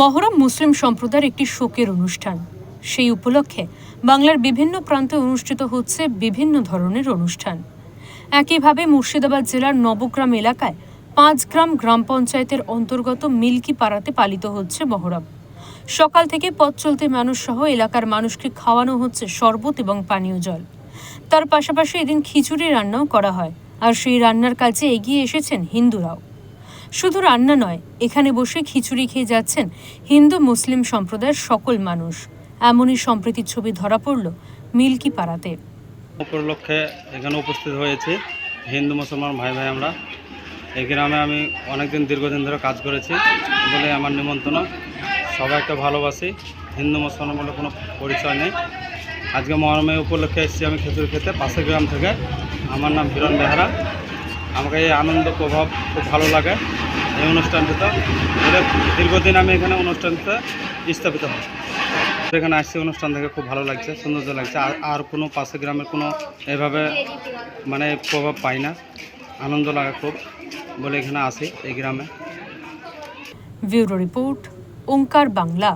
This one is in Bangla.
মহরম মুসলিম সম্প্রদায়ের একটি শোকের অনুষ্ঠান। সেই উপলক্ষে বাংলার বিভিন্ন প্রান্তে অনুষ্ঠিত হচ্ছে বিভিন্ন ধরনের অনুষ্ঠান। একইভাবে মুর্শিদাবাদ জেলার নবগ্রাম এলাকায় পাঁচগ্রাম গ্রাম পঞ্চায়েতের অন্তর্গত মিল্কি পাড়াতে পালিত হচ্ছে মহরম। সকাল থেকে পথ চলতে মানুষ সহ এলাকার মানুষকে খাওয়ানো হচ্ছে শরবত এবং পানীয় জল। তার পাশাপাশি এদিন খিচুড়ি রান্নাও করা হয়। আর সেই রান্নার কাজে এগিয়ে এসেছেন হিন্দুরাও। শুধু রান্না নয়, এখানে বসে খিচুড়ি খেয়ে যাচ্ছেন হিন্দু মুসলিম সম্প্রদায়ের সকল মানুষ। এমনই সম্প্রীতির ছবি ধরা পড়ল মিল্কি পাড়াতে উপলক্ষে এখানে উপস্থিত হয়েছে হিন্দু মুসলমান ভাই ভাই আমরা। এই গ্রামে আমি অনেকদিন দীর্ঘদিন ধরে কাজ করেছি বলে আমার নিমন্ত্রণ। সবাইকে ভালোবাসি, হিন্দু মুসলমান বলে কোনো পরিচয় নেই। আজকে মহরমে উপলক্ষে এসেছি আমি খিচুড়ি খেতে পাশের গ্রাম থেকে। আমার নাম বিরন বেহারা। আমাকে এই আনন্দ, প্রভাব খুব ভালো লাগে এই অনুষ্ঠানটিতে। বলে দীর্ঘদিন আমি এখানে অনুষ্ঠানটিতে স্থাপিত হই। এখানে আসছি, অনুষ্ঠান থেকে খুব ভালো লাগছে, সৌন্দর্য লাগছে। আর আর কোনো পাশে গ্রামের কোনো এভাবে মানে প্রভাব পাই না। আনন্দ লাগে খুব বলে এখানে আসি এই গ্রামে। Bureau report, Onkar Bangla.